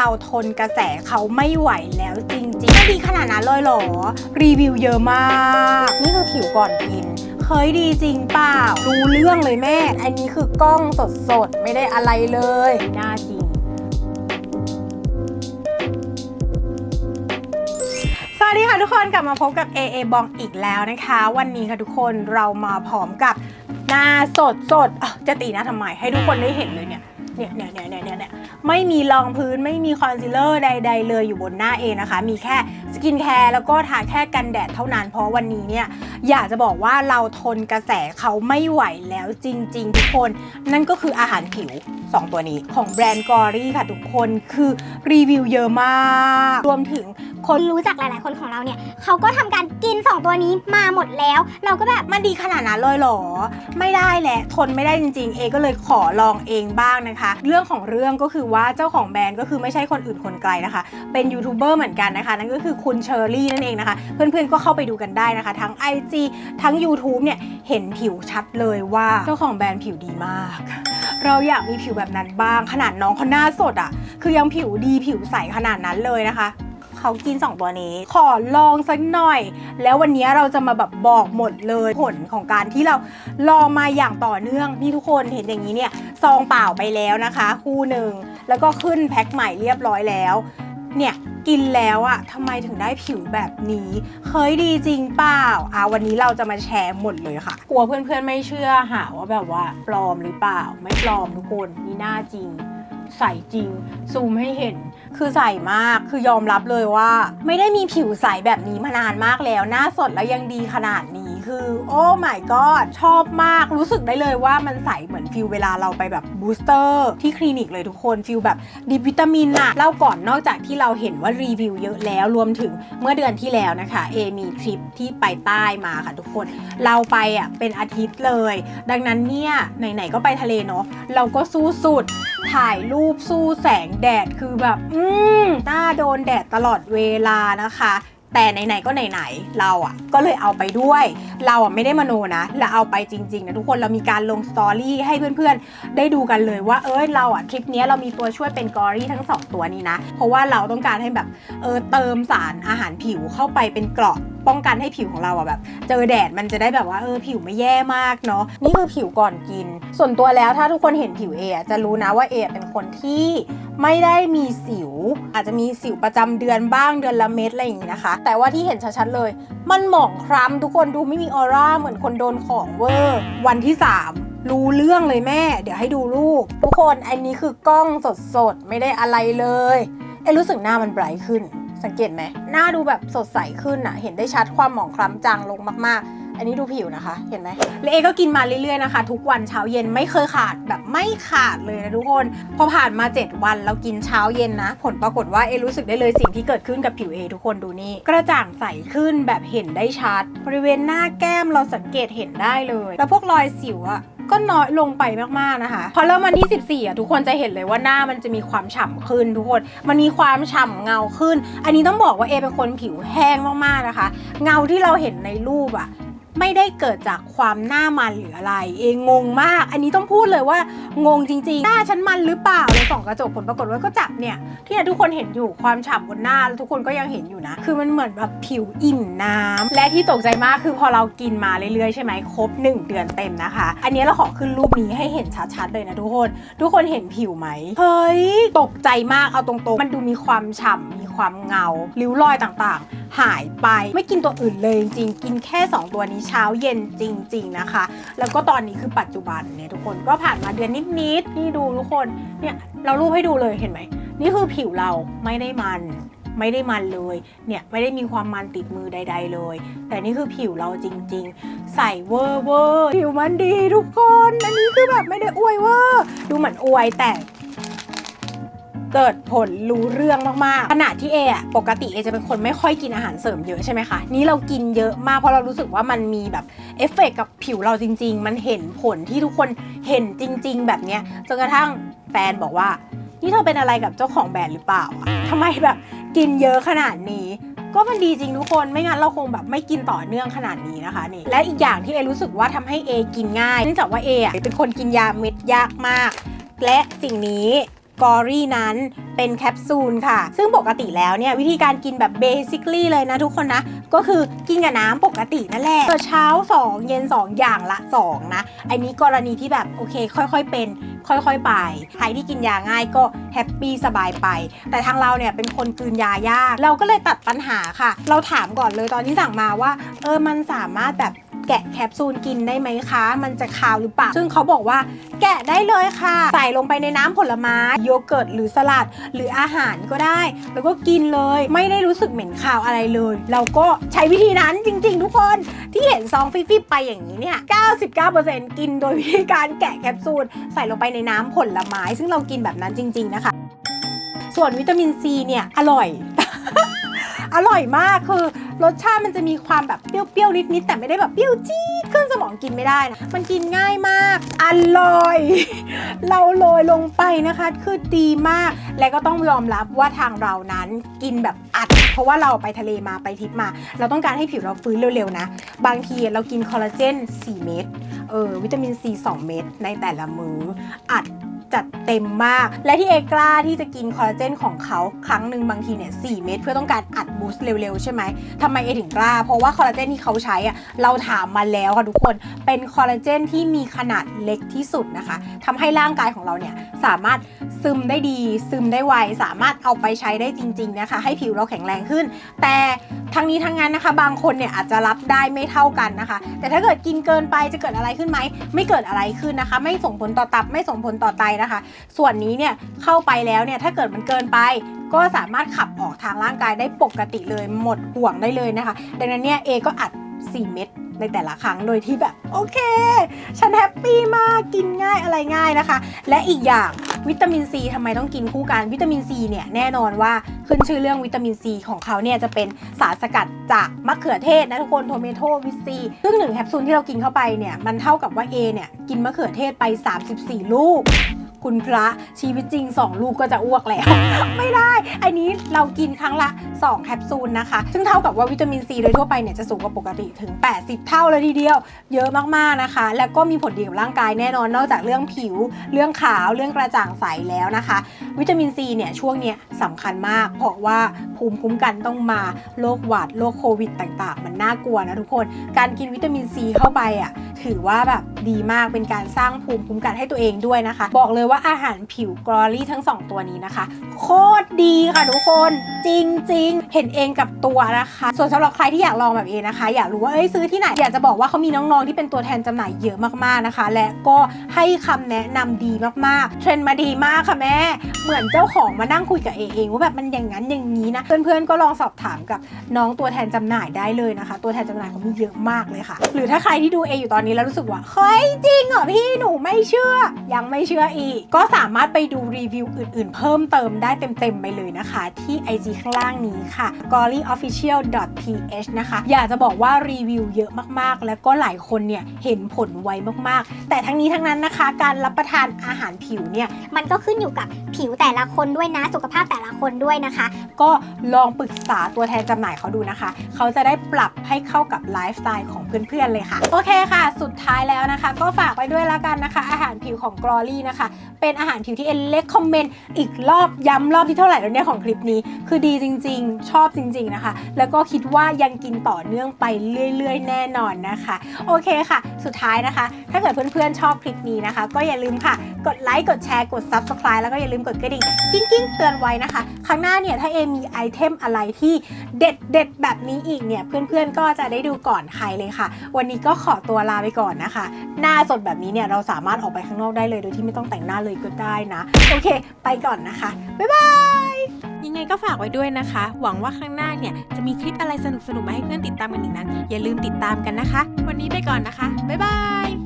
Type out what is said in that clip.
เราทนกระแสเขาไม่ไหวแล้วจริงๆดีขนาดนั้นเลยเหรอ รีวิวเยอะมาก นี่คือผิวก่อนกิน เคยดีจริงเปล่ารู้เรื่องเลยแม่ อันนี้คือกล้องสดๆ ไม่ได้อะไรเลยหน้าจริงสวัสดีค่ะทุกคนกลับมาพบกับ AA บองอีกแล้วนะคะ วันนี้ค่ะทุกคนเรามาพร้อมกับหน้าสดสดจะตีหน้าทำไมให้ทุกคนได้เห็นเลยเนี่ยเนี่ยเนี่ยเนี่ยเนี่ยเนี่ย ไม่มีรองพื้นไม่มีคอนซีลเลอร์ใด ๆ เลยอยู่บนหน้าเองนะคะ มีแค่สกินแคร์แล้วก็ทาแค่กันแดดเท่านั้น เพราะวันนี้เนี่ยอยากจะบอกว่าเราทนกระแสเขาไม่ไหวแล้วจริง ๆ ทุกคน นั่นก็คืออาหารผิว 2 ตัวนี้ของแบรนด์กอรี่ค่ะทุกคนคือรีวิวเยอะมาก รวมถึง คนรู้จักหลาย ๆ คนของเราเนี่ยเขาก็ทำการกิน 2 ตัวนี้มาหมดแล้ว เราก็แบบ มันดีขนาดนั้นเลยเหรอ ไม่ได้แหละ ทนไม่ได้จริงๆ เอก็เลยขอลองเองบ้างนะคะ เรื่องของเรื่องก็คือว่าเจ้าของแบรนด์ก็คือไม่ใช่คนอื่นคนไกลนะคะ เป็นยูทูบเบอร์เหมือนกันนะคะ นั่นก็คือคุณเชอรี่นั่นเองนะคะ เพื่อนๆ ก็เข้าไปดูกันได้นะคะ ทั้ง IG ทั้ง YouTube เนี่ย เห็นผิวชัดเลยว่าเจ้าของแบรนด์ผิวดีมาก เราอยากมีผิวแบบนั้นบ้าง ขนาดน้องเขาหน้าสดอะ่ะ คือยังผิวดีผิวใสขนาดนั้นเลยนะคะ เขากิน 2 ตัวนี้ ขอลองสักหน่อย แล้ววันนี้เราจะมาแบบบอกหมดเลยผลของการที่เราลองมาอย่างต่อเนื่องนี่ทุกคนเห็นอย่างนี้เนี่ยซองเปล่าไปแล้วนะคะ คู่หนึ่งแล้วก็ขึ้นแพ็คใหม่เรียบร้อยแล้ว เนี่ยกินแล้วอะทำไมถึงได้ผิวแบบนี้ เคยดีจริงเปล่าอะวันนี้เราจะมาแชร์หมดเลยค่ะ กลัวเพื่อนๆไม่เชื่อหาว่าแบบว่าปลอมหรือเปล่า ไม่ปลอมทุกคนนี่หน้าจริง ใส่จริง ซูมให้เห็น คือใสมาก คือยอมรับเลยว่า ไม่ได้มีผิวใสแบบนี้มานานมากแล้ว หน้าสดแล้วยังดีขนาดนี้ คือโอ้ my god ชอบมากรู้สึกได้เลยว่ามันใสเหมือนฟิลเวลาเราไปแบบบูสเตอร์ที่คลินิกเลยทุกคนฟิลแบบดิบวิตามินอะเล่าก่อนนอกจากที่เราเห็นว่ารีวิวเยอะแล้วรวมถึงเมื่อเดือนที่แล้วนะคะ เอมีทริปที่ไปใต้มาค่ะทุกคน เราไปอะเป็นอาทิตย์เลย ดังนั้นเนี่ยไหนๆก็ไปทะเลเนาะเราก็สู้สุดถ่ายรูปสู้แสงแดดคือแบบ อืมหน้าโดนแดดตลอดเวลานะคะ แต่ไหนๆก็ไหนๆเราอะก็เลยเอาไปด้วย เราอะไม่ได้มโนนะเราเอาไปจริงๆนะทุกคนเรามีการลงสตอรี่ให้เพื่อนๆ ได้ดูกันเลยว่าเอ้ยเราอะทริปนี้เรามีตัวช่วยเป็นกอรี่ทั้งสองตัวนี้นะ เพราะว่าเราต้องการให้แบบเออเติมสารอาหารผิวเข้าไปเป็นเกราะ ป้องกันให้ผิวของเราอะแบบ เจอแดดมันจะได้แบบว่าเออผิวไม่แย่มากเนาะนี่คือผิวก่อนกิน ส่วนตัวแล้วถ้าทุกคนเห็นผิวเออะจะรู้นะว่าเอเป็นคนที่ไม่ได้มีสิว อาจจะมีสิวประจำเดือนบ้างเดือนละเม็ดอะไรอย่างงี้นะคะ แต่ว่าที่เห็นชัดๆเลย มันหมองคล้ำทุกคนดูไม่มีออร่าเหมือนคนโดนของเวอร์วันที่ 3รู้เรื่องเลยแม่ เดี๋ยวให้ดูรูป ทุกคนอันนี้คือกล้องสดๆ ไม่ได้อะไรเลย เอรู้สึกหน้ามันไบรท์ขึ้น สังเกตไหมหน้าดูแบบสดใสขึ้นอะเห็นได้ชัดความหมองคล้ำจางลงมากๆ อันนี้ดูผิวนะคะ เห็นไหมและเอก็กินมาเรื่อยๆนะคะ ทุกวันเช้าเย็นไม่เคยขาดแบบไม่ขาดเลยนะทุกคน พอผ่านมา 7 วันเรากินเช้าเย็นนะ ผลปรากฏว่าเอรู้สึกได้เลยสิ่งที่เกิดขึ้นกับผิวเอทุกคนดูนี่กระจ่างใสขึ้นแบบเห็นได้ชัด บริเวณหน้าแก้มเราสังเกตเห็นได้เลย แล้วพวกรอยสิวอะ ก็น้อยลงไปมากๆนะคะ พอเริ่มวันที่ 14อะทุกคนจะเห็นเลยว่าหน้ามันจะมีความฉ่ำขึ้นทุกคน มันมีความฉ่ำเงาขึ้น อันนี้ต้องบอกว่าเอเป็นคนผิวแห้งมากๆนะคะ เงาที่เราเห็นในรูปอะ ไม่ได้เกิดจากความหน้ามันหรืออะไร เองงงมาก อันนี้ต้องพูดเลยว่างงจริงๆ หน้าฉันมันหรือเปล่าเลยส่องกระจกผลปรากฏว่าก็จับเนี่ยที่ทุกคนเห็นอยู่ความฉ่ำบนหน้าแล้วทุกคนก็ยังเห็นอยู่นะ คือมันเหมือนแบบผิวอิ่มน้ำและที่ตกใจมากคือพอเรากินมาเรื่อยๆใช่ไหมครบ 1 เดือนเต็มนะคะ อันนี้เราขอขึ้นรูปนี้ให้เห็นชัดๆเลยนะทุกคน ทุกคนเห็นผิวไหมเฮ้ยตกใจมากเอาตรงๆ มันดูมีความฉ่ำมี ความเงา ริ้วรอยต่างๆ หายไป ไม่กินตัวอื่นเลยจริงๆ กินแค่ 2 ตัวนี้เช้าเย็นจริง ๆนะคะ แล้วก็ตอนนี้คือปัจจุบันเนี่ยทุกคนก็ผ่านมาเดือนนิดๆ นี่ดูทุกคน เนี่ยเรารูปให้ดูเลยเห็นไหม นี่คือผิวเราไม่ได้มันไม่ได้มันเลย เนี่ยไม่ได้มีความมันติดมือใด ๆ เลย แต่นี่คือผิวเราจริง ๆ ใส่เวอร์เวอร์ผิวมันดีทุกคน อันนี้คือแบบไม่ได้อวยเวอร์ ดูเหมือนอวยแต่ เกิดผลรู้เรื่องมากๆ ขณะที่เออะปกติเอจะเป็นคนไม่ค่อยกินอาหารเสริมเยอะใช่ไหมคะ นี่เรากินเยอะมากเพราะเรารู้สึกว่ามันมีแบบเอฟเฟกต์กับผิวเราจริง ๆ มันเห็นผลที่ทุกคนเห็นจริง ๆ แบบเนี้ยจนกระทั่งแฟนบอกว่า นี่เธอเป็นอะไรกับเจ้าของแบรนด์หรือเปล่าอะทำไมแบบกินเยอะขนาดนี้ ก็มันดีจริงทุกคนไม่งั้นเราคงแบบไม่กินต่อเนื่องขนาดนี้นะคะนี่และอีกอย่างที่เอรู้สึกว่าทำให้เอกินง่ายเนื่องจากว่าเออะเป็นคนกินยาเม็ดยากมาก และสิ่งนี้ กอรี่นั้นเป็นแคปซูลค่ะ ซึ่งปกติแล้วเนี่ยวิธีการกินแบบเบสิคลี่เลยนะทุกคนนะ ก็คือกินกับน้ำปกตินั่นแหละเช้า 2 เย็น 2 อย่างละ 2 นะ อันนี้กรณีที่แบบโอเค ค่อยๆเป็น ค่อยๆไป ใครที่กินยาง่ายก็แฮปปี้สบายไป แต่ทางเราเนี่ยเป็นคนกลืนยายาก เราก็เลยตัดปัญหาค่ะ เราถามก่อนเลยตอนที่สั่งมาว่า เออมันสามารถแบบ แกะแคปซูลกินได้ไหมคะ มันจะคาวหรือเปล่า ซึ่งเขาบอกว่า แกะได้เลยค่ะ ใส่ลงไปในน้ำผลไม้โยเกิร์ตหรือสลัด หรืออาหารก็ได้ แล้วก็กินเลย ไม่ได้รู้สึกเหม็นคาวอะไรเลย เราก็ใช้วิธีนั้นจริง ๆ ทุกคนที่เห็นซองฟิบๆไปอย่างนี้เนี่ย 99%กินโดยวิธีการแกะแคปซูลใส่ลงไปในน้ำผลไม้ ซึ่งเรากินแบบนั้นจริง ๆ นะคะ ส่วนวิตามินซีเนี่ยอร่อย อร่อยมากคือรสชาติมันจะมีความแบบเปรี้ยวๆนิดๆแต่ไม่ได้แบบเปรี้ยวจี๊ดขึ้นสมองกินไม่ได้นะมันกินง่ายมากอร่อย เราโรยลงไปนะคะคือดีมาก และก็ต้องยอมรับว่าทางเรานั้นกินแบบอัด เพราะว่าเราไปทะเลมาไปทริปมา เราต้องการให้ผิวเราฟื้นเร็วๆนะ บางทีเรากินคอลลาเจน4 เม็ด เออวิตามินซี2 เม็ดในแต่ละมือ้ออัดจัดเต็มมาก และที่เอกล้าที่จะกินคอลลาเจนของเขาครั้งหนึ่งบางทีเนี่ยสเม็ดเพื่อต้องการอัดบูสต์เร็วๆ ใช่ไหมทำไมเอถึงกล้า เพราะว่าคอลลาเจนที่เขาใช้อะเราถามมาแล้วค่ะทุกคน เป็นคอลลาเจนที่มีขนาดเล็กที่สุดนะคะทำให้ร่างกายของเราเนี่ยสามารถซึมได้ดี ซึมได้ไว สามารถเอาไปใช้ได้จริง ๆนะคะ ให้ผิวเราแข็งแรงขึ้น แต่ทั้งนี้ทั้งนั้นนะคะ บางคนเนี่ยอาจจะรับได้ไม่เท่ากันนะคะ แต่ถ้าเกิดกินเกินไปจะเกิดอะไรขึ้นไหมไม่เกิดอะไรขึ้นนะคะ ไม่ส่งผลต่อตับไม่ส่งผลต่อไตนะคะ ส่วนนี้เนี่ยเข้าไปแล้วเนี่ยถ้าเกิดมันเกินไป ก็สามารถขับออกทางร่างกายได้ปกติเลยหมดห่วงได้เลยนะคะ ดังนั้นเนี่ยเอก็อัด 4 เม็ดในแต่ละครั้งโดยที่แบบ โอเค ฉันแฮปปี้มากกินง่ายอะไรง่ายนะคะ และอีกอย่าง วิตามินซีทำไมต้องกินคู่กันวิตามินซีเนี่ยแน่นอนว่าขึ้นชื่อเรื่องวิตามินซีของเขาเนี่ยจะเป็นสารสกัดจากมะเขือเทศนะทุกคนโทเมโตวิตซีซึ่งหนึ่งแคปซูลที่เรากินเข้าไปเนี่ยมันเท่ากับว่า A เนี่ยกินมะเขือเทศไป 34 ลูก คุณพระชีวิตจริง 2 ลูกก็จะอ้วกแล้ว ไม่ได้ อันนี้เรากินครั้งละ 2 แคปซูลนะคะ ซึ่งเท่ากับว่าวิตามินซีโดยทั่วไปเนี่ยจะสูงกว่าปกติถึง 80 เท่าเลยทีเดียว เยอะมากๆนะคะ แล้วก็มีผลดีกับร่างกายแน่นอนนอกจากเรื่องผิว เรื่องขาวเรื่องกระจ่างใสแล้วนะคะ วิตามินซีเนี่ยช่วงเนี้ยสำคัญมาก เพราะว่าภูมิคุ้มกันต้องมาโรคหวัดโรคโควิดต่างๆ มันน่ากลัวนะทุกคน การกินวิตามินซีเข้าไปอะถือว่าแบบดีมากเป็นการสร้างภูมิคุ้มกันให้ตัวเองด้วยนะคะ บอกเลยว่าาอาหารผิวกรอลี่ทั้ง 2 ตัวนี้นะคะ โคตรดีค่ะทุกคนจริง ๆ เห็นเองกับตัวนะคะ ส่วนสำหรับใครที่อยากลองแบบเองนะคะ อยากรู้ว่าเอ้ยซื้อที่ไหนอยากจะบอกว่าเขามีน้องๆที่เป็นตัวแทนจำหน่ายเยอะมากๆนะคะ และก็ให้คำแนะนำดีมากๆเทรนด์มาดีมากค่ะแม่เหมือนเจ้าของมานั่งคุยกับเอเองว่าแบบมันอย่างนั้นอย่างนี้นะ เพื่อนๆก็ลองสอบถามกับน้องตัวแทนจำหน่ายได้เลยนะคะ ตัวแทนจำหน่ายเขามีเยอะมากเลยค่ะ หรือถ้าใครที่ดูเออยู่ตอนนี้แล้วรู้สึกว่าเฮ้ยจริงเหรอพี่หนูไม่เชื่อ ยังไม่เชื่ออีกก็สามารถไปดูรีวิวอื่นๆ เพิ่มเติมได้เต็มๆไปเลยนะคะ ที่ IG ข้างล่างนี้ค่ะ g o r y official th นะคะ อยากจะบอกว่ารีวิวเยอะมากๆ แล้วก็หลายคนเนี่ยเห็นผลไวมากๆ แต่ทั้งนี้ทั้งนั้นนะคะ การรับประทานอาหารผิวเนี่ยมันก็ขึ้นอยู่กับผิวแต่ละคนด้วยนะสุขภาพแต่ละคนด้วยนะคะ ก็ลองปรึกษาตัวแทนจำหน่ายเขาดูนะคะ เขาจะได้ปรับให้เข้ากับไลฟ์สไตล์ของเพื่อนๆเลยค่ะ โอเคค่ะ สุดท้ายแล้วนะคะ ก็ฝากไว้ด้วยละกันนะคะ อาหารผิวของ Glory นะคะเป็นอาหารผิวที่เอ็นเล็กคอมเมนต์อีกรอบย้ำรอบที่เท่าไหร่แล้วเนี่ยของคลิปนี้ คือดีจริง ๆ ชอบจริง ๆนะคะ แล้วก็คิดว่ายังกินต่อเนื่องไปเรื่อย ๆ แน่นอนนะคะ โอเคค่ะ สุดท้ายนะคะ ถ้าเกิดเพื่อนๆชอบคลิปนี้นะคะ ก็อย่าลืมค่ะ กดไลค์กดแชร์กด Subscribe แล้วก็อย่าลืมกดกระดิ่งกิ้งกิ้งเตือนไว้นะคะ ครั้งหน้าเนี่ยถ้าเอมีไอเทมอะไรที่เด็ดเด็ดแบบนี้อีกเนี่ยเพื่อนๆก็จะได้ดูก่อนใครเลยค่ะ วันนี้ก็ขอตัวลาไปก่อนนะคะ หน้าสดแบบนี้เนี่ยเราสามารถออกไปข้างนอกได้เลยโดยที่ไม่ต้องแต่งหน้าเลยเลยก็ได้นะ โอเค ไปก่อนนะคะ บ๊ายบายยังไงก็ฝากไว้ด้วยนะคะ หวังว่าข้างหน้าเนี่ย จะมีคลิปอะไรสนุกๆมาให้เพื่อนติดตามกันอีกนั้น อย่าลืมติดตามกันนะคะ วันนี้ไปก่อนนะคะ บ๊ายบาย